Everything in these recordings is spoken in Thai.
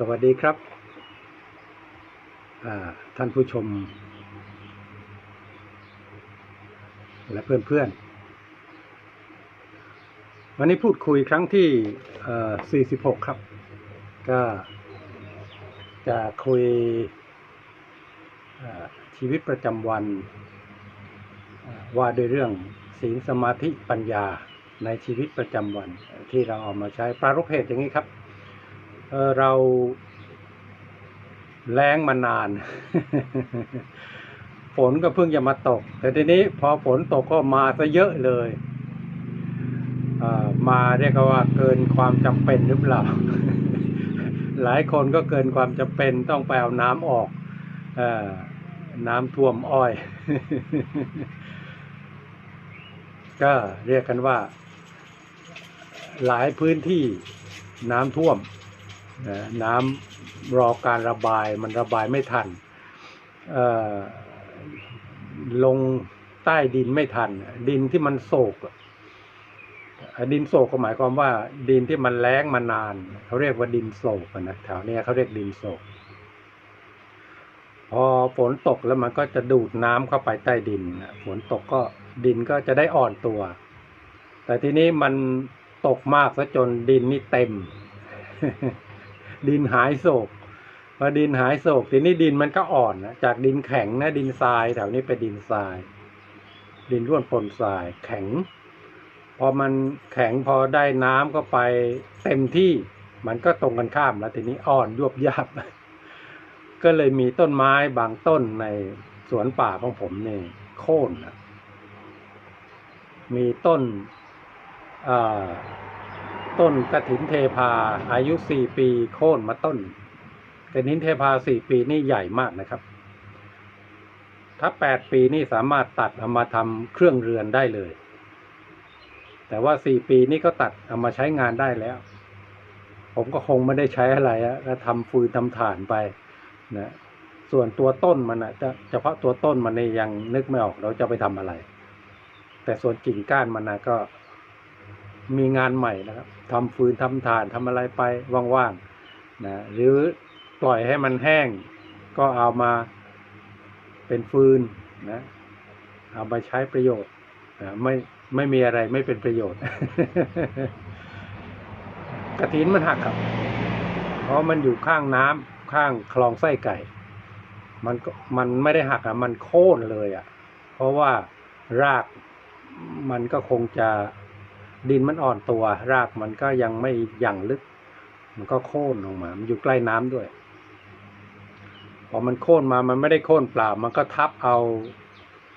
สวัสดีครับ ท่านผู้ชม และเพื่อนๆ วันนี้พูดคุยครั้งที่ 46 ครับ ก็จะคุยชีวิตประจำวัน ว่าด้วยเรื่องศีลสมาธิปัญญาในชีวิตประจำวันที่เราเอามาใช้ปรารภเหตุอย่างนี้ครับ เราแล้งมานาน ฝนก็เพิ่งจะมาตก แต่ทีนี้พอฝนตกก็มาซะเยอะเลยมาเรียกว่าเกินความจำเป็นหรือเปล่า หลายคนก็เกินความจำเป็นต้องไปเอาน้ำออกอน้ำท่วมอ้อย ก็เรียกกันว่า หลายพื้นที่น้ำท่วม น้ำรอการระบายมันระบายไม่ทันลงใต้ดินไม่ทัน ดินที่มันโศกดินโศกก็หมายความว่า ดินที่มันแล้งมานานเขาเรียกว่าดินโศกนะแถวเนี้ยเขาเรียกดินโศก พอฝนตกแล้วมันก็จะดูดน้ำเข้าไปใต้ดินฝนตกก็ดินก็จะได้อ่อนตัว แต่ทีนี้มันตกมากซะจนดินนี่เต็ม ดินหายโศกพอดินหายโศกทีนี้ดินมันก็อ่อนนะจากดินแข็งนะดินทรายแถวนี้เป็นดินทราย ดินร่วนปนทรายแข็ง พอมันแข็งพอได้น้ำก็ไปเต็มที่มันก็ตรงกันข้ามแล้วทีนี้อ่อนยวบยับ ก็เลยมีต้นไม้บางต้นในสวนป่าของผมเนี่ยโค่นนะมีต้นอ่า ต้นกระถินเทพาอายุสี่ปีโค่นมาต้นกระถินเทพาสี่ปีนี่ใหญ่มากนะครับ ถ้าแปดปีนี่สามารถตัดเอามาทำเครื่องเรือนได้เลย แต่ว่าสี่ปีนี่ก็ตัดเอามาใช้งานได้แล้ว ผมก็คงไม่ได้ใช้อะไรอะก็ทำฟืนทำถ่านไปนะส่วนตัวต้นมันอะจะเฉพาะตัวต้นมันนี่ยังนึกไม่ออกเราจะไปทำอะไร แต่ส่วนกิ่งก้านมันนะก็มีงานใหม่นะครับ ทำฟืนทำถ่านทำอะไรไปว่างๆนะหรือปล่อยให้มันแห้ง ก็เอามาเป็นฟืนนะเอาไปใช้ประโยชน์นะไม่ไม่มีอะไรไม่เป็นประโยชน์ กระถินมันหักครับ เพราะมันอยู่ข้างน้ำข้างคลองไส้ไก่ มันก็มันไม่ได้หักอะมันโค่นเลยอะ เพราะว่ารากมันก็คงจะ ดินมันอ่อนตัว รากมันก็ยังไม่ยังลึก มันก็โค่นลงมา มันอยู่ใกล้น้ำด้วย พอมันโค่นมามันไม่ได้โค่นเปล่า มันก็ทับเอา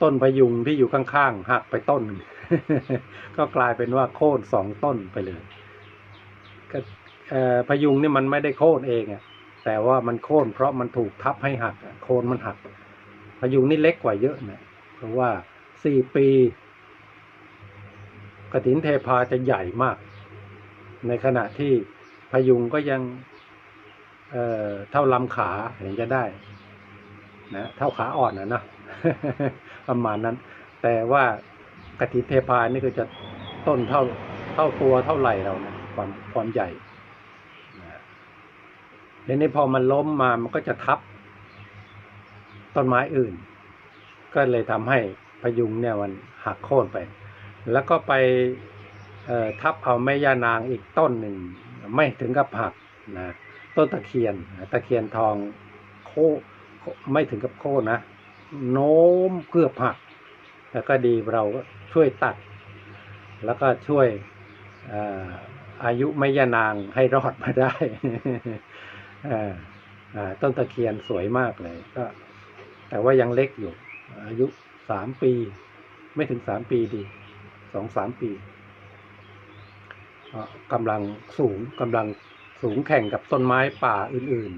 ต้นพยุงที่อยู่ข้างๆหักไปต้นหนึ่งก็กลายเป็นว่าโค่นสองต้นไปเลยก็พยุงนี่มันไม่ได้โค่นเองอะแต่ว่ามันโค่นเพราะมันถูกทับให้หักโคนมันหัก พยุงนี่เล็กกว่าเยอะนะเพราะว่าสี่ปี กระถินเทพาจะใหญ่มาก ในขณะที่พยุงก็ยังเอ่อเท่าลำขาเห็นจะได้นะเท่าขาอ่อนนะนะประมาณนั้น แต่ว่ากระถินเทพานี่ก็จะต้นเท่าเท่าตัวเท่าไหร่เรานะความความใหญ่นะทีนี้พอมันล้มมามันก็จะทับต้นไม้อื่น ก็เลยทำให้พยุงเนี่ยมันหักโค่นไป แล้วก็ไปทับเอาแม่ย่านางอีกต้นหนึ่ง ไม่ถึงกับหักนะต้นตะเคียนตะเคียนทองโคไม่ถึงกับโค่นนะ โน้มเกือบหัก แล้วก็ดีเราก็ช่วยตัด แล้วก็ช่วยอายุไม่ยานางให้รอดมาได้ต้นตะเคียนสวยมากเลยก็ แต่ว่ายังเล็กอยู่ อายุสามปี ไม่ถึงสามปีดี สองสามปีกำลังสูงกำลังสูงแข่งกับต้นไม้ป่าอื่น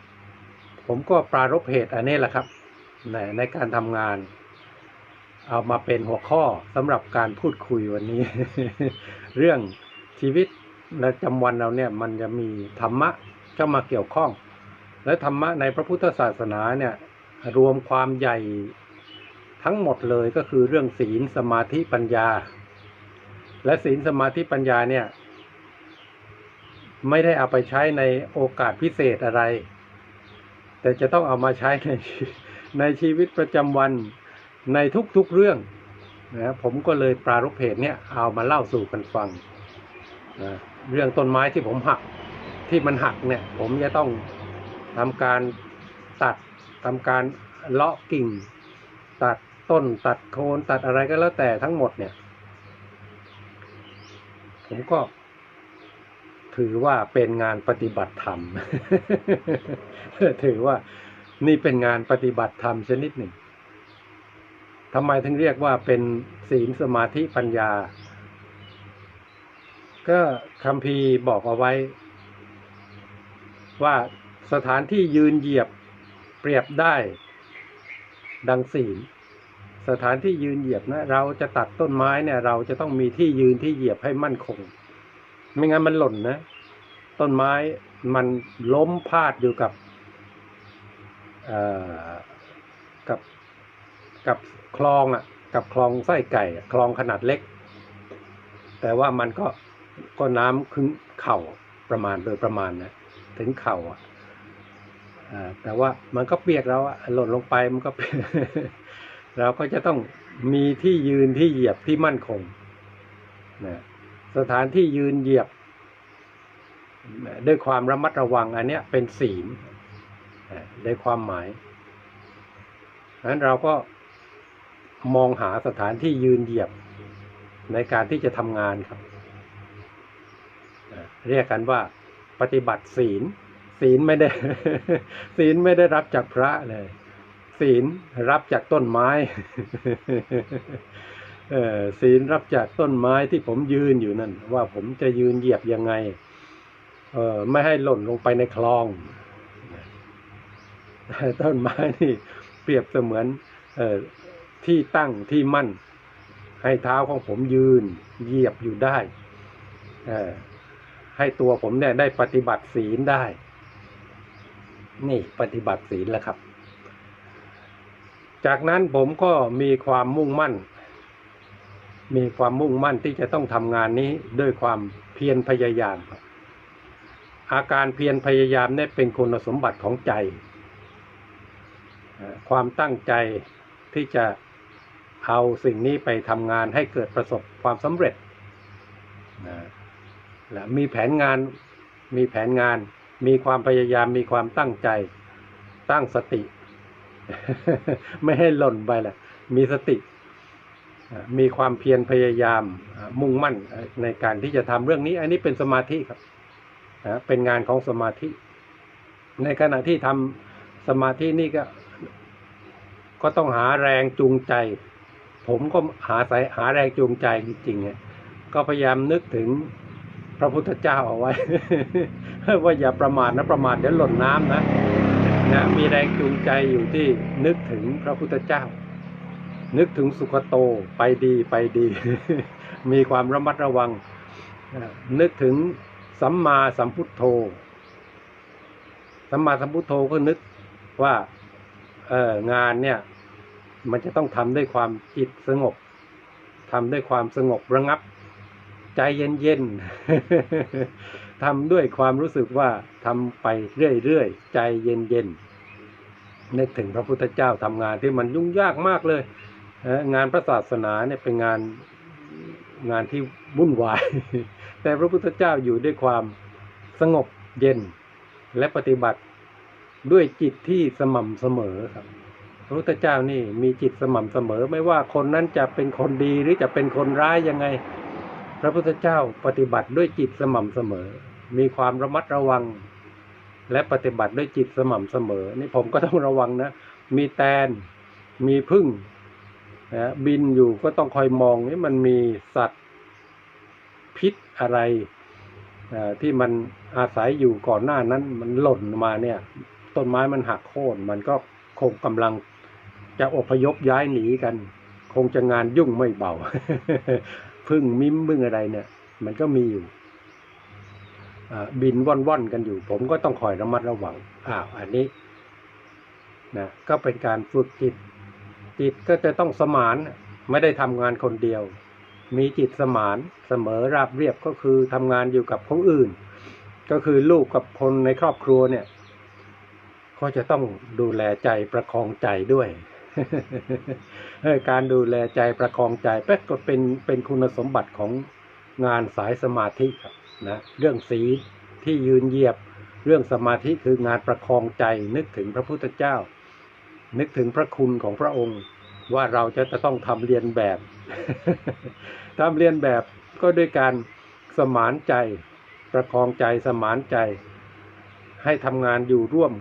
ๆ ผมก็ปรารบเหตุอันนี้แหละครับในในการทำงาน เอามาเป็นหัวข้อสำหรับการพูดคุยวันนี้ เรื่องชีวิตประจำวันเราเนี่ยมันจะมีธรรมะเข้ามาเกี่ยวข้อง และธรรมะในพระพุทธศาสนาเนี่ยรวมความใหญ่ ทั้งหมดเลยก็คือเรื่องศีลสมาธิปัญญา และศีลสมาธิปัญญาเนี่ย ไม่ได้เอาไปใช้ในโอกาสพิเศษอะไร แต่จะต้องเอามาใช้ในในชีวิตประจำวันในทุกๆเรื่องนะผมก็เลยปรารภเพจเนี่ยเอามาเล่าสู่กันฟังนะเรื่องต้นไม้ที่ผมหักที่มันหักเนี่ย ผมจะต้องทำการตัดทำการเลาะกิ่งตัด ต้นตัดโคนตัดอะไรก็แล้วแต่ทั้งหมดเนี่ย ผมก็ถือว่าเป็นงานปฏิบัติธรรม ถือว่านี่เป็นงานปฏิบัติธรรมชนิดหนึ่งทำไมถึงเรียกว่าเป็นศีลสมาธิปัญญา ก็คำพีบอกเอาไว้ ว่าสถานที่ยืนเหยียบเปรียบได้ดังศีล สถานที่ยืนเหยียบนะเราจะตัดต้นไม้เนี่ย เราจะต้องมีที่ยืนที่เหยียบให้มั่นคง ไม่งั้นมันหล่นนะ ต้นไม้มันล้มพาดอยู่กับกับกับคลองอะ กับคลองไส้ไก่คลองขนาดเล็ก แต่ว่ามันก็ก็น้ำคึงเข่าประมาณโดยประมาณนะถึงเข่าอะอ่าแต่ว่ามันก็เปียกแล้วอะหล่นลงไปมันก็เปียก เราก็จะต้องมีที่ยืนที่เหยียบที่มั่นคงนะสถานที่ยืนเหยียบ ด้วยความระมัดระวังอันเนี้ยเป็นศีลนะได้ความหมายนั้นเราก็มองหาสถานที่ยืนเหยียบในการที่จะทำงานครับ เรียกกันว่าปฏิบัติศีล ศีลไม่ได้ ศีลไม่ได้รับจากพระเลย ศีลรับจากต้นไม้ ศีลรับจากต้นไม้ที่ผมยืนอยู่นั่น ว่าผมจะยืนเหยียบยังไงไม่ให้หล่นลงไปในคลองต้นไม้นี่เปรียบเสมือนออที่ตั้งที่มั่น ให้เท้าของผมยืนเหยียบอยู่ได้ให้ตัวผมเนี่ยได้ปฏิบัติศีลได้ นี่ปฏิบัติศีลแล้วครับ จากนั้นผมก็มีความมุ่งมั่น มีความมุ่งมั่นที่จะต้องทำงานนี้ด้วยความเพียรพยายาม อาการเพียรพยายามนี่เป็นคุณสมบัติของใจ ความตั้งใจที่จะเอาสิ่งนี้ไปทำงานให้เกิดประสบความสำเร็จนะและมีแผนงาน มีแผนงาน มีความพยายาม มีความตั้งใจ ตั้งสติ ไม่ให้หล่นไปแหละมีสติ มีความเพียรพยายาม มุ่งมั่นในการที่จะทำเรื่องนี้ อันนี้เป็นสมาธิครับเป็นงานของสมาธิ ในขณะที่ทำสมาธินี่ก็ ก็ต้องหาแรงจูงใจ ผมก็หาสายหาแรงจูงใจจริงๆเนี่ยก็พยายามนึกถึงพระพุทธเจ้าเอาไว้ว่าอย่าประมาทนะประมาทเดี๋ยวหล่นน้ำนะ นะมีแรงจูงใจอยู่ที่นึกถึงพระพุทธเจ้า นึกถึงสุขโตไปดีไปดี มีความระมัดระวัง นึกถึงสัมมาสัมพุทโธสัมมาสัมพุทโธก็นึกว่าเอองานเนี่ย มันจะต้องทำด้วยความจิตสงบทำด้วยความสงบระงับ ใจเย็นๆ ทำด้วยความรู้สึกว่าทำไปเรื่อยๆ ใจเย็นๆนึกถึงพระพุทธเจ้าทำงานที่มันยุ่งยากมากเลย งานพระศาสนาเนี่ยเป็นงานงานที่วุ่นวาย แต่พระพุทธเจ้าอยู่ด้วยความสงบเย็นและปฏิบัติด้วยจิตที่สม่ำเสมอครับ พระพุทธเจ้านี่มีจิตสม่ำเสมอ ไม่ว่าคนนั้นจะเป็นคนดีหรือจะเป็นคนร้ายยังไง พระพุทธเจ้าปฏิบัติด้วยจิตสม่ำเสมอ มีความระมัดระวัง และปฏิบัติด้วยจิตสม่ำเสมอ นี่ผมก็ต้องระวังนะ มีแตน มีพึ่งนะบินอยู่ก็ต้องคอยมองนี่มันมีสัตว์พิษอะไรที่มันอาศัยอยู่ก่อนหน้านั้นมันหล่นมาเนี่ย ต้นไม้มันหักโค่นมันก็คงกำลังจะอพยพย้ายหนีกัน คงจะงานยุ่งไม่เบาพึ่งมิ้มมึงอะไรเนี่ย มันก็มีอยู่ บินว่อนๆกันอยู่ ผมก็ต้องคอยระมัดระวังอ้าวอันนี้นะก็เป็นการฝึกจิต จิตก็จะต้องสมานไม่ได้ทำงานคนเดียว มีจิตสมานเสมอราบเรียบก็คือทำงานอยู่กับคนอื่น ก็คือลูกกับคนในครอบครัวเนี่ยก็จะต้องดูแลใจประคองใจด้วยการดูแลใจประคองใจเป็ก็เป็นเป็นคุณสมบัติของงานสายสมาธิครับ นะเรื่องสีลที่ยืนเหยียบ เรื่องสมาธิคืองานประคองใจ นึกถึงพระพุทธเจ้า นึกถึงพระคุณของพระองค์ ว่าเราจะจะต้องทำเรียนแบบทำเรียนแบบก็ด้วยการสมานใจ ประคองใจสมานใจ ให้ทำงานอยู่ร่วม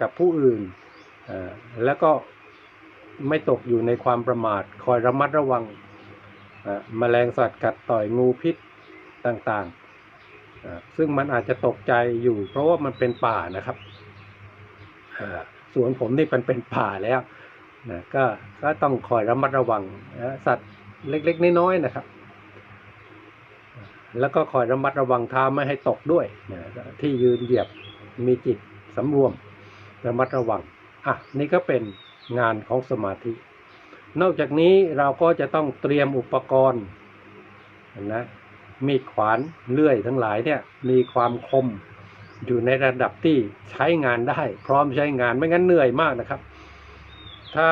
กับผู้อื่น แล้วก็ไม่ตกอยู่ในความประมาท คอยระมัดระวังแมลงสัตว์กัดต่อยงูพิษ ต่างๆ ซึ่งมันอาจจะตกใจอยู่เพราะว่ามันเป็นป่านะครับสวนผมนี่มันเป็นป่าแล้วนะก็ก็ต้องคอยระมัดระวังนะสัตว์เล็กๆน้อยๆนะครับ แล้วก็คอยระมัดระวังเท้าไม่ให้ตกด้วยนะที่ยืนเหยียบมีจิตสำรวมระมัดระวังอะนี่ก็เป็นงานของสมาธิ นอกจากนี้เราก็จะต้องเตรียมอุปกรณ์นะ มีดขวานเลื่อยทั้งหลายเนี่ยมีความคมอยู่ในระดับที่ใช้งานได้ พร้อมใช้งานไม่งั้นเหนื่อยมากนะครับ ถ้า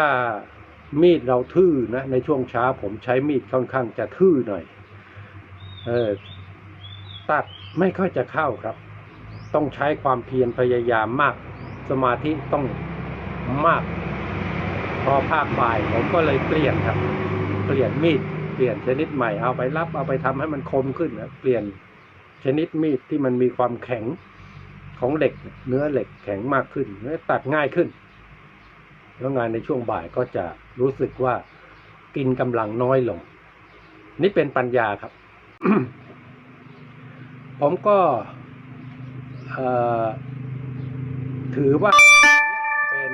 มีดเราทื่อนะในช่วงเช้าผมใช้มีดค่อนข้างจะทื่อหน่อยเออตัดไม่ค่อยจะเข้าครับ ต้องใช้ความเพียรพยายามมาก สมาธิต้องมาก พอภาคบ่ายผมก็เลยเปลี่ยนครับ เปลี่ยนมีด เปลี่ยนชนิดใหม่เอาไปรับเอาไปทำให้มันคมขึ้นนะเปลี่ยนชนิดมีดที่มันมีความแข็งของเหล็ก เนื้อเหล็กแข็งมากขึ้นเนื้อตัดง่ายขึ้น แล้วงานในช่วงบ่ายก็จะรู้สึกว่ากินกำลังน้อยลง นี่เป็นปัญญาครับ ผมก็ถือว่าเป็น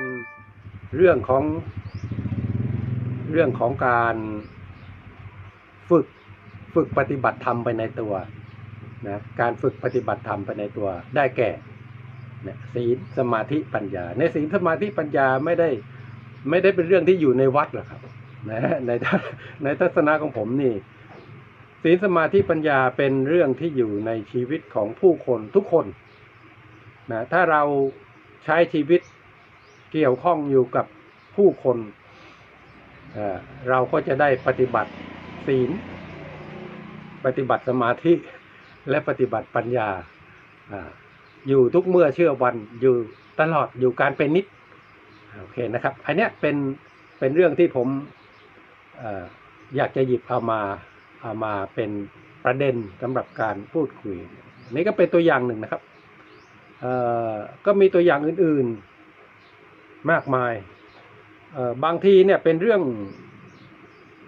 เรื่องของเรื่องของการ ฝึกฝึกปฏิบัติธรรมไปในตัวนะการฝึกปฏิบัติธรรมไปในตัวได้แก่เนี่ยศีลสมาธิปัญญา ในศีลสมาธิปัญญาไม่ได้ไม่ได้เป็นเรื่องที่อยู่ในวัดหรอกครับนะในในทัศนะของผมนี่ศีลสมาธิปัญญาเป็นเรื่องที่อยู่ในชีวิตของผู้คนทุกคนนะถ้าเราใช้ชีวิตเกี่ยวข้องอยู่กับผู้คน เราก็จะได้ปฏิบัติ ศีล ปฏิบัติสมาธิและปฏิบัติปัญญาอยู่ทุกเมื่อเชื่อวันอยู่ตลอดอยู่การเป็นนิดโอเคนะครับ อันเนี้ยเป็นเป็นเรื่องที่ผมออยากจะหยิบเอามาเอามาเป็นประเด็นสำหรับการพูดคุย นี่ก็เป็นตัวอย่างหนึ่งนะครับเออก็มีตัวอย่างอื่นๆมากมายบางทีเนี่ยเป็นเรื่อง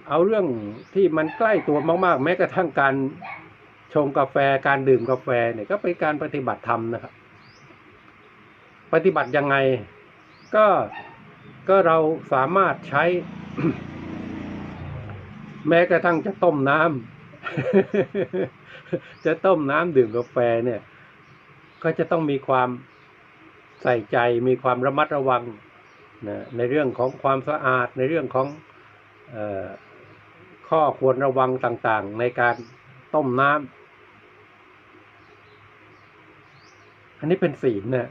เอาเรื่องที่มันใกล้ตัวมาก ๆ แม้กระทั่งการชงกาแฟการดื่มกาแฟเนี่ยก็เป็นการปฏิบัติธรรมนะครับ ปฏิบัติยังไง ก็ก็เราสามารถใช้ แม้กระทั่งจะต้มน้ำจะต้มน้ำดื่มกาแฟเนี่ย ก็จะต้องมีความใส่ใจมีความระมัดระวังนะในเรื่องของความสะอาดในเรื่องของ ข้อควรระวังต่างๆ ในการต้มน้ำอันนี้เป็นศีลนะ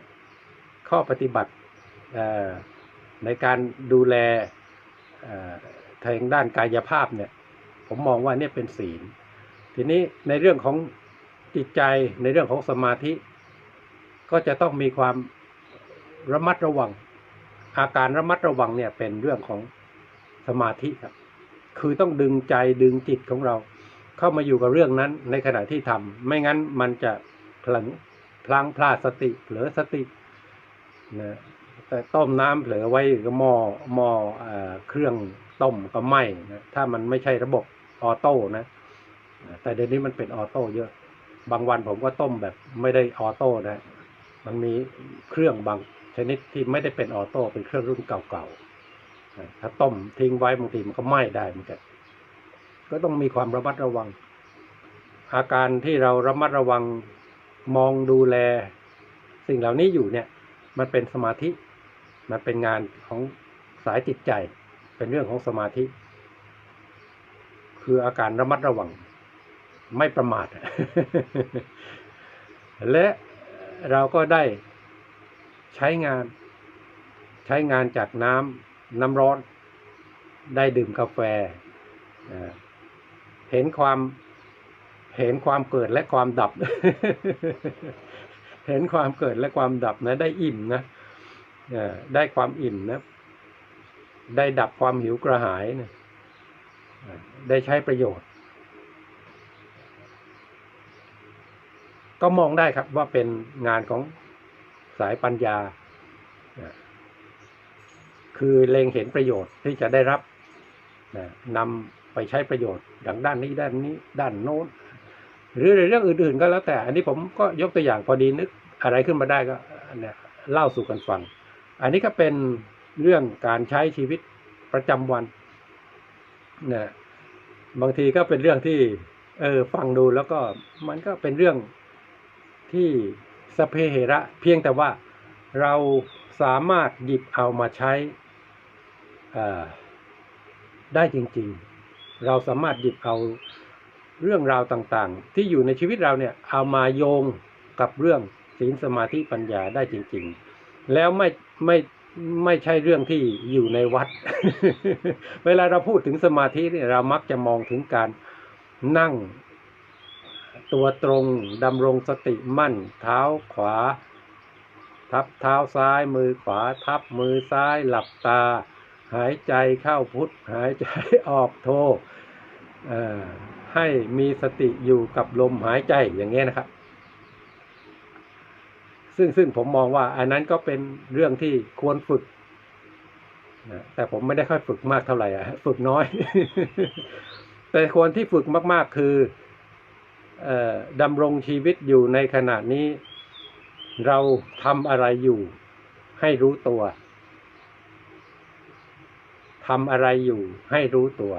ข้อปฏิบัติในการดูแลทางด้านกายภาพเนี่ย ผมมองว่าเนี่ยเป็นศีล ทีนี้ในเรื่องของจิตใจในเรื่องของสมาธิ ก็จะต้องมีความระมัดระวัง อาการระมัดระวังเนี่ยเป็นเรื่องของสมาธิครับ คือต้องดึงใจดึงจิตของเรา เข้ามาอยู่กับเรื่องนั้นในขณะที่ทำไม่งั้นมันจะพลังพลังพลาดสติเผลอสตินะแต่ต้มน้ำเผลอไว้ก็หม้อหม้อเอ่เครื่องต้มก็ไหม้นะถ้ามันไม่ใช่ระบบออโต้นะ แต่เดี๋ยวนี้มันเป็นออโต้เยอะ บางวันผมก็ต้มแบบไม่ได้ออโต้นะ มันมีเครื่องบางชนิดที่ไม่ได้เป็นออโต้เป็นเครื่องรุ่นเก่าๆ ถ้าต้มทิ้งไว้บางทีมันก็ไหม้ได้เหมือนกัน ก็ต้องมีความระมัดระวัง อาการที่เราระมัดระวังมองดูแล สิ่งเหล่านี้อยู่เนี่ย มันเป็นสมาธิ มันเป็นงานของสายจิตใจ เป็นเรื่องของสมาธิ คืออาการระมัดระวัง ไม่ประมาท และเราก็ได้ใช้งาน ใช้งานจากน้ำ น้ำร้อน ได้ดื่มกาแฟ เห็นความเห็นความเกิดและความดับ เห็นความเกิดและความดับนะ ได้อิ่มนะได้ความอิ่มนะ ได้ดับความหิวกระหายนะได้ใช้ประโยชน์ ก็มองได้ครับว่าเป็นงานของสายปัญญา คือเล็งเห็นประโยชน์ที่จะได้รับนะนำไปใช้ประโยชน์อย่างด้านนี้ด้านนี้ด้านโน้น หรือในเรื่องอื่นๆก็แล้วแต่ อันนี้ผมก็ยกตัวอย่างพอดีนึกอะไรขึ้นมาได้ก็เนี่ยเล่าสู่กันฟัง อันนี้ก็เป็นเรื่องการใช้ชีวิตประจำวันนะบางทีก็เป็นเรื่องที่ เออฟังดูแล้วก็มันก็เป็นเรื่องที่สเพเหระ เพียงแต่ว่าเราสามารถหยิบเอามาใช้ ได้จริงๆ เราสามารถหยิบเอาเรื่องราวต่างๆ ที่อยู่ในชีวิตเราเนี่ยเอามาโยงกับเรื่องศีลสมาธิปัญญาได้จริง ๆ แล้วไม่ไม่ไม่ใช่เรื่องที่อยู่ในวัด เวลาเราพูดถึงสมาธิเนี่ยเรามักจะมองถึงการนั่ง ตัวตรงดำรงสติมั่น เท้าขวา ทับเท้าซ้าย มือขวา ทับมือซ้ายหลับตา หายใจเข้าพุทธหายใจออกโทให้มีสติอยู่กับลมหายใจอย่างเงี้ยนะครับ ซึ่งซึ่งผมมองว่า อันนั้นก็เป็นเรื่องที่ควรฝึกนะแต่ผมไม่ได้ค่อยฝึกมากเท่าไหร่อะฝึกน้อย แต่ควรที่ฝึกมาก ๆ คืออดำรงชีวิตอยู่ในขณะนี้ เราทำอะไรอยู่ให้รู้ตัว ทำอะไรอยู่ให้รู้ตัว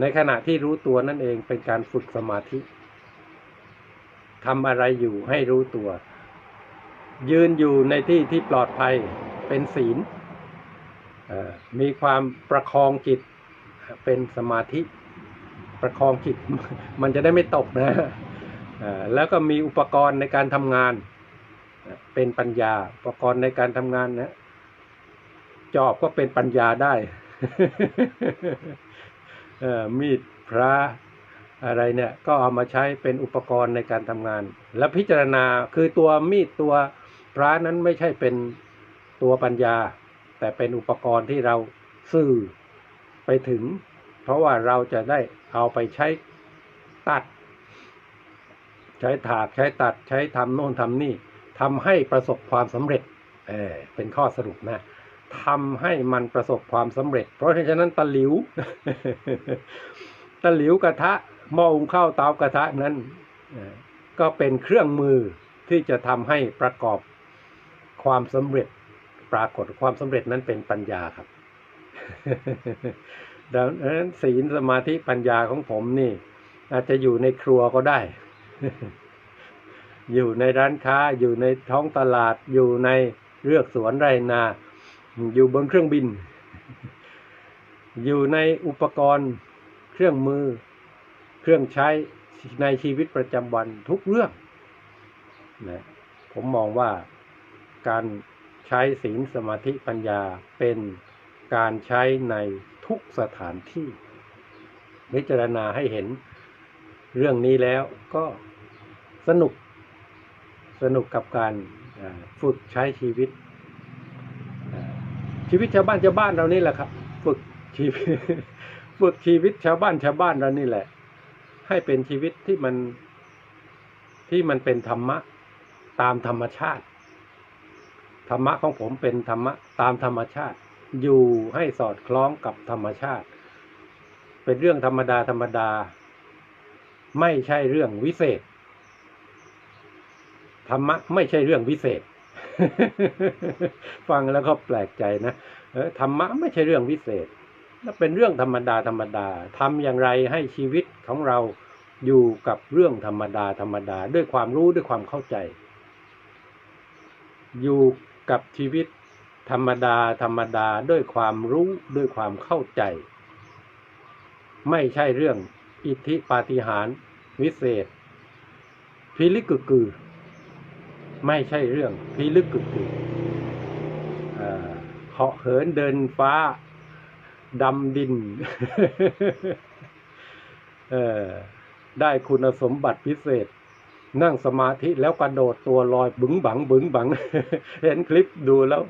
ในขณะที่รู้ตัวนั่นเองเป็นการฝึกสมาธิทำอะไรอยู่ให้รู้ตัว ยืนอยู่ในที่ที่ปลอดภัยเป็นศีลมีความประคองจิตเป็นสมาธิ ประคองจิตมันจะได้ไม่ตกนะแล้วก็มีอุปกรณ์ในการทำงาน เป็นปัญญา อุปกรณ์ในการทำงานนะจอบก็เป็นปัญญาได้ มีดพระอะไรเนี่ย ก็เอามาใช้เป็นอุปกรณ์ในการทำงาน และพิจารณาคือตัวมีดตัวพระนั้นไม่ใช่เป็นตัวปัญญา แต่เป็นอุปกรณ์ที่เราสื่อไปถึง เพราะว่าเราจะได้เอาไปใช้ตัด ใช้ถากใช้ตัดใช้ทำโน่นทำนี่ทำให้ประสบความสำเร็จเออเป็นข้อสรุปนะ ทำให้มันประสบความสำเร็จ เพราะฉะนั้นตะหลิวตะหลิวกระทะหม้อหุงข้าวเตากระทะนั้นก็เป็นเครื่องมือที่จะทำให้ประกอบความสำเร็จปรากฏความสำเร็จนั้นเป็นปัญญาครับ ดังนั้นศีลสมาธิปัญญาของผมนี่ อาจจะอยู่ในครัวก็ได้ อยู่ในร้านค้าอยู่ในท้องตลาดอยู่ในเรือกสวนไรนา อยู่บนเครื่องบิน อยู่ในอุปกรณ์ เครื่องมือ เครื่องใช้ในชีวิตประจำวันทุกเรื่องนะผมมองว่าการใช้ศีลสมาธิปัญญาเป็นการใช้ในทุกสถานที่ พิจารณาให้เห็นเรื่องนี้แล้วก็สนุกสนุกกับการฝึกใช้ชีวิต ชีวิตชาวบ้านชาวบ้านเรานี่แหละครับ ฝึกชีวิตฝึกชีวิตชาวบ้านชาวบ้านเรานี่แหละ ให้เป็นชีวิตที่มันที่มันเป็นธรรมะ ตามธรรมชาติ ธรรมะของผมเป็นธรรมะ ตามธรรมชาติ อยู่ให้สอดคล้องกับธรรมชาติ เป็นเรื่องธรรมดาธรรมดา ไม่ใช่เรื่องวิเศษธรรมะไม่ใช่เรื่องวิเศษ ฟังแล้วก็แปลกใจนะธรรมะไม่ใช่เรื่องวิเศษและเป็นเรื่องธรรมดาธรรมดาทำอย่างไรให้ชีวิตของเราอยู่กับเรื่องธรรมดาธรรมดา ด้วยความรู้ด้วยความเข้าใจ อยู่กับชีวิตธรรมดาธรรมดาด้วยความรู้ด้วยความเข้าใจ ไม่ใช่เรื่องอิทธิปาฏิหาริย์วิเศษพิลิกึกือ ไม่ใช่เรื่องพิลึกกึกกึกเอ่อเหาะเหินเดินฟ้าดำดิน ได้คุณสมบัติพิเศษ นั่งสมาธิแล้วกระโดดตัวลอยบึงบังบึงบัง เห็นคลิปดูแล้ว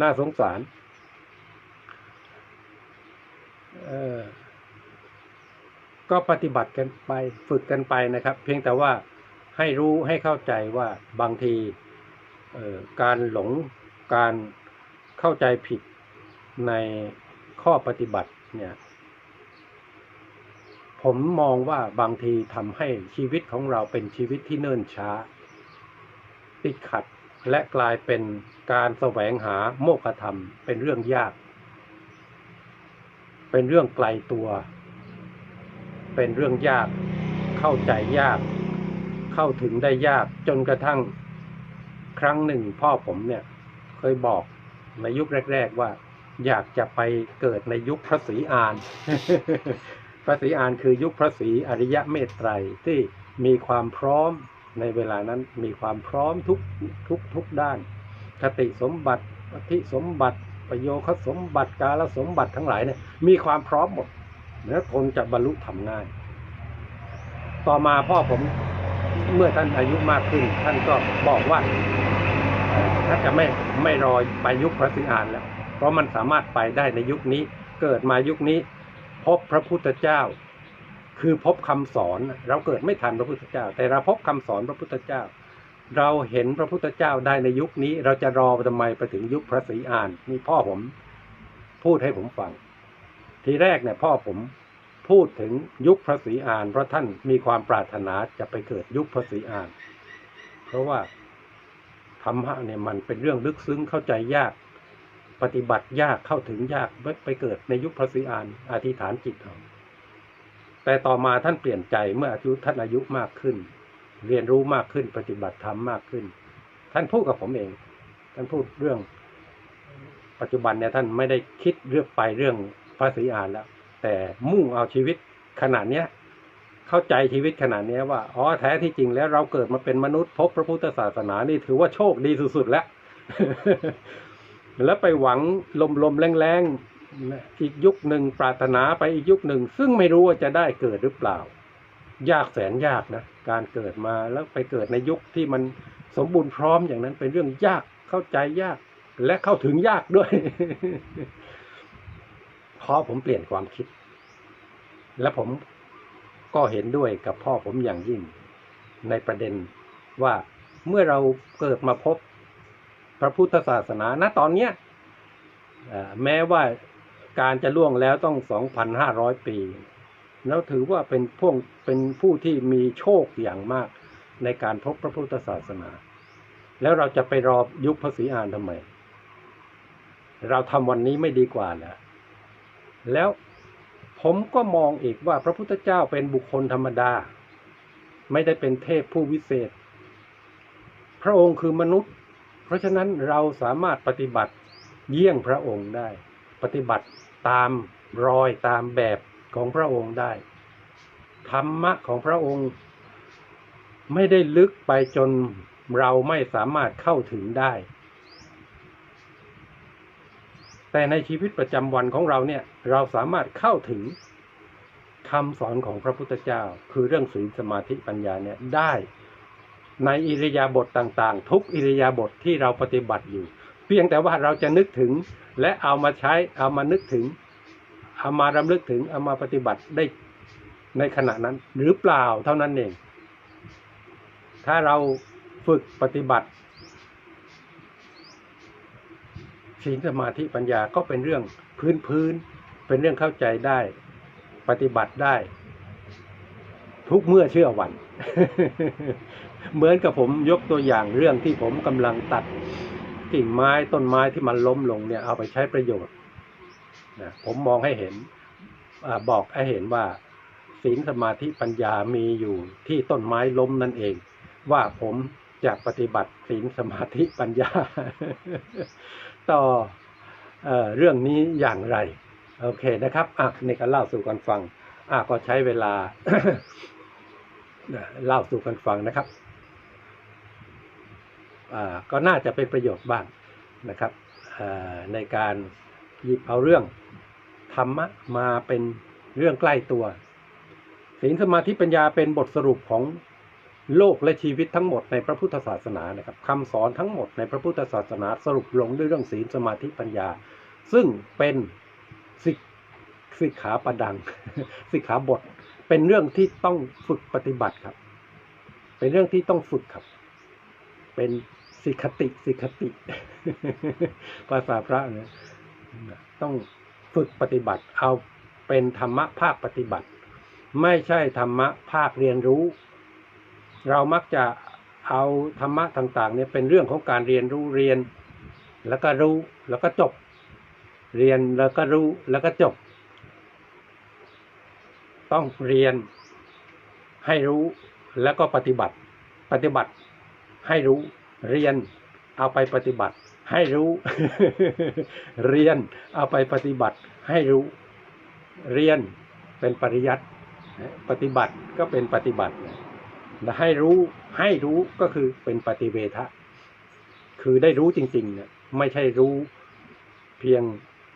น่าสงสารก็ปฏิบัติกันไปฝึกกันไปนะครับ เพียงแต่ว่า ให้รู้ให้เข้าใจว่าบางทีการหลงการเข้าใจผิดในข้อปฏิบัติเนี่ย ผมมองว่าบางทีทำให้ชีวิตของเราเป็นชีวิตที่เนิ่นช้า ติดขัดและกลายเป็นการแสวงหาโมฆะธรรมเป็นเรื่องยาก เป็นเรื่องไกลตัว เป็นเรื่องยาก เข้าใจยาก เข้าถึงได้ยากจนกระทั่งครั้งหนึ่งพ่อผมเนี่ย เคยบอกในยุคแรก ๆ ว่าอยากจะไปเกิดในยุคพระศรีอาน พระศรีอานคือยุคพระศรีอริยะเมตไตรที่มีความพร้อมในเวลานั้นมีความพร้อมทุกทุกทุกด้าน คติสมบัติปฏิสมบัติประโยคสมบัติกาลสมบัติทั้งหลายเนี่ยมีความพร้อมหมดแล้วคนจะบรรลุทำง่าย ต่อมาพ่อผม เมื่อท่านอายุมากขึ้น ท่านก็บอกว่าเอ่อถ้าจะไม่ไม่รอไปยุคพระศรีอานแล้ว เพราะมันสามารถไปได้ในยุคนี้ เกิดมายุคนี้ พบพระพุทธเจ้า คือพบคำสอนเราเกิดไม่ทันพระพุทธเจ้า แต่เราพบคำสอนพระพุทธเจ้า เราเห็นพระพุทธเจ้าได้ในยุคนี้ เราจะรอทำไมไปถึงยุคพระศรีอานนี่พ่อผม พูดให้ผมฟัง ทีแรกเนี่ยพ่อผม พูดถึงยุคพระศรีอาน เพราะท่านมีความปรารถนาจะไปเกิดยุคพระศรีอาน เพราะว่าธรรมะเนี่ยมันเป็นเรื่องลึกซึ้งเข้าใจยาก ปฏิบัติยากเข้าถึงยากไปเกิดในยุคพระศรีอานอธิษฐานจิตเอาแต่ต่อมาท่านเปลี่ยนใจเมื่ออายุท่านอายุมากขึ้น เรียนรู้มากขึ้นปฏิบัติธรรมมากขึ้น ท่านพูดกับผมเอง ท่านพูดเรื่อง ปัจจุบันเนี่ยท่านไม่ได้คิดเรื่องไปเรื่องพระศรีอานแล้ว แต่มุ่งเอาชีวิตขนาดเนี้ยเข้าใจชีวิตขนาดเนี้ยว่าอ๋อแท้ที่จริงแล้วเราเกิดมาเป็นมนุษย์พบพระพุทธศาสนานี่ถือว่าโชคดีสุดๆแล้ว แล้วไปหวังลมๆแรงๆอีกยุคหนึ่งปรารถนาไปอีกยุคหนึ่ง ซึ่งไม่รู้ว่าจะได้เกิดหรือเปล่า ยากแสนยากนะการเกิดมาแล้วไปเกิดในยุคที่มันสมบูรณ์พร้อมอย่างนั้นเป็นเรื่องยากเข้าใจยากและเข้าถึงยากด้วย เพอผมเปลี่ยนความคิด และผมก็เห็นด้วยกับพ่อผมอย่างยิ่ง ในประเด็นว่าเมื่อเราเกิดมาพบพระพุทธศาสนาณตอนเนี้ยแม้ว่าการจะล่วงแล้วต้อง 2,500 ปี แล้วถือว่าเป็นพวกเป็นผู้ที่มีโชคอย่างมากในการพบพระพุทธศาสนา แล้วเราจะไปรอยุคพระศรีอานทำไม เราทำวันนี้ไม่ดีกว่าเหรอ แล้วผมก็มองอีกว่าพระพุทธเจ้าเป็นบุคคลธรรมดา ไม่ได้เป็นเทพผู้วิเศษ พระองค์คือมนุษย์ เพราะฉะนั้นเราสามารถปฏิบัติเยี่ยงพระองค์ได้ ปฏิบัติตามรอยตามแบบของพระองค์ได้ ธรรมะของพระองค์ไม่ได้ลึกไปจนเราไม่สามารถเข้าถึงได้ แต่ในชีวิตประจำวันของเราเนี่ยเราสามารถเข้าถึงคำสอนของพระพุทธเจ้า คือเรื่องศีลสมาธิปัญญาเนี่ยได้ในอิริยาบถต่างๆ ทุกอิริยาบถทที่เราปฏิบัติอยู่ เพียงแต่ว่าเราจะนึกถึงและเอามาใช้เอามานึกถึง เอามารำลึกถึงเอามาปฏิบัติได้ในขณะนั้น หรือเปล่าเท่านั้นเอง ถ้าเราฝึกปฏิบัติ ศีลสมาธิปัญญาก็เป็นเรื่องพื้นพื้นๆเป็นเรื่องเข้าใจได้ ปฏิบัติได้ ทุกเมื่อเชื่อวัน เหมือนกับผมยกตัวอย่างเรื่องที่ผมกำลังตัดกิ่งไม้ต้นไม้ที่มันล้มลงเนี่ย เอาไปใช้ประโยชน์นะผมมองให้เห็นอบอกให้เห็นว่าศีลสมาธิปัญญามีอยู่ที่ต้นไม้ล้มนั่นเอง ว่าผมจะปฏิบัติศีลสมาธิปัญญา ต่อเออเรื่องนี้อย่างไร โอเคนะครับอะนี่ก็เล่าสู่กันฟังอะก็ใช้เวลาเล่าสู่กันฟังนะครับอ่าก็น่าจะเป็นประโยชน์บ้างนะครับในการหยิบเอาเรื่องธรรมะมาเป็นเรื่องใกล้ตัวศีลสมาธิปัญญาเป็นบทสรุปของ โลกและชีวิตทั้งหมดในพระพุทธศาสนานะครับคำสอนทั้งหมดในพระพุทธศาสนาสรุปลงด้วยเรื่องศีลสมาธิปัญญา ซึ่งเป็นสิกสิกขาประดัง สิกขาบท เป็นเรื่องที่ต้องฝึกปฏิบัติครับ เป็นเรื่องที่ต้องฝึกครับ เป็นสิกขติสิกขติ ภาษาพระเนี่ยต้องฝึกปฏิบัติ เอาเป็นธรรมะภาคปฏิบัติ ไม่ใช่ธรรมะภาคเรียนรู้ เรามักจะเอาธรรมะต่างๆเนี่ยเป็นเรื่องของการเรียนรู้เรียน แล้วก็รู้แล้วก็จบ เรียนแล้วก็รู้แล้วก็จบ ต้องเรียนให้รู้แล้วก็ปฏิบัติ ปฏิบัติให้รู้เรียนเอาไปปฏิบัติ ให้รู้ เรียนเอาไปปฏิบัติ ให้รู้ เรียนเป็นปริยัติปฏิบัติก็เป็นปฏิบัติ และให้รู้ให้รู้ก็คือเป็นปฏิเวทะคือได้รู้จริงๆเนี่ยไม่ใช่รู้เพียง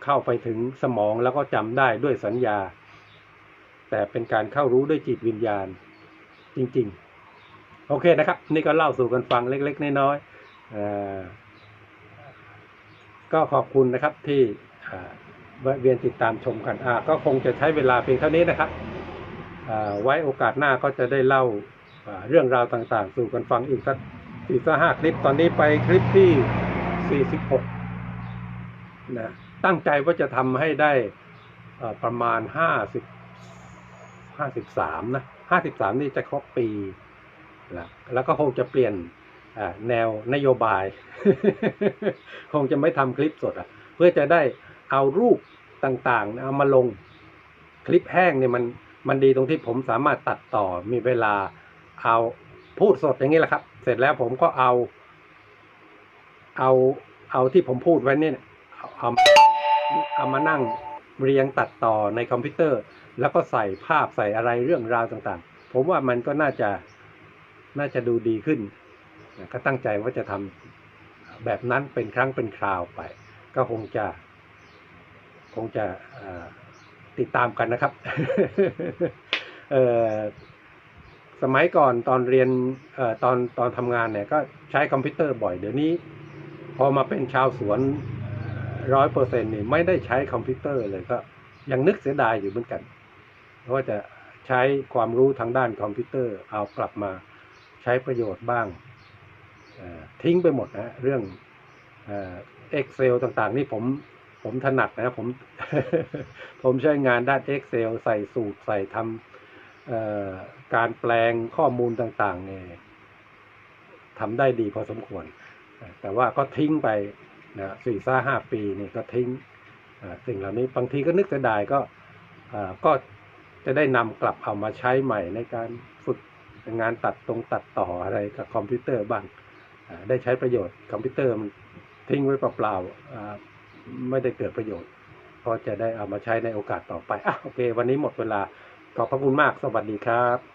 เข้าไปถึงสมองแล้วก็จำได้ด้วยสัญญา แต่เป็นการเข้ารู้ด้วยจิตวิญญาณจริง ๆ โอเคนะครับ นี่ก็เล่าสู่กันฟังเล็ก ๆ น้อยๆก็ขอบคุณนะครับที่เวียนติดตามชมกันก็คงจะใช้เวลาเพียงเท่านี้นะครับไว้โอกาสหน้าก็จะได้เล่า เรื่องราวต่างๆ สู่กันฟังอีกสักสี่สักห้าคลิปตอนนี้ไปคลิปที่สี่สิบหกนะตั้งใจว่าจะทำให้ได้ประมาณห้าสิบห้าสิบสามนะห้าสิบสามนี่จะครบปีแล้วแล้วก็คงจะเปลี่ยนแนวนโยบาย คงจะไม่ทำคลิปสดอะ เพื่อจะได้เอารูปต่างๆเอามาลงคลิปแห้งเนี่ยมันมันดีตรงที่ผมสามารถตัดต่อมีเวลา เอาพูดสดอย่างนี้แหละครับ เสร็จแล้วผมก็เอา เอาเอาที่ผมพูดไว้เนี่ยเอาเอาเอามานั่งเรียงตัดต่อในคอมพิวเตอร์ แล้วก็ใส่ภาพใส่อะไรเรื่องราวต่างๆ ผมว่ามันก็น่าจะน่าจะดูดีขึ้น ก็ตั้งใจว่าจะทำแบบนั้นเป็นครั้งเป็นคราวไป ก็คงจะ คงจะติดตามกันนะครับ เอ่อ สมัยก่อนตอนเรียนเอ่อตอนตอนทำงานเนี่ยก็ใช้คอมพิวเตอร์บ่อย เดี๋ยวนี้ พอมาเป็นชาวสวนร้อยเปอร์เซ็นต์นี่ไม่ได้ใช้คอมพิวเตอร์เลยก็ยังนึกเสียดายอยู่เหมือนกันเพราะว่าจะใช้ความรู้ทางด้านคอมพิวเตอร์เอากลับมาใช้ประโยชน์บ้างทิ้งไปหมดนะเรื่องเอ็กเซลต่างๆ นี่ผมผมถนัดนะผมผมใช้งานด้าน Excel ใส่สูตรใส่ทำ การแปลงข้อมูลต่างๆเนี่ยทำได้ดีพอสมควร แต่ว่าก็ทิ้งไปนะสี่ซ่าห้าปีนี่ก็ทิ้งสิ่งเหล่านี้บางทีก็นึกเสียดายก็ก็จะได้นำกลับเอามาใช้ใหม่ในการฝึกงานตัดตรงตัดต่ออะไรกับคอมพิวเตอร์บ้างได้ใช้ประโยชน์คอมพิวเตอร์มันทิ้งไว้เปล่าๆไม่ได้เกิดประโยชน์ก็จะได้เอามาใช้ในโอกาสต่อไปอะโอเค วันนี้หมดเวลา ขอบพระคุณมาก สวัสดีครับ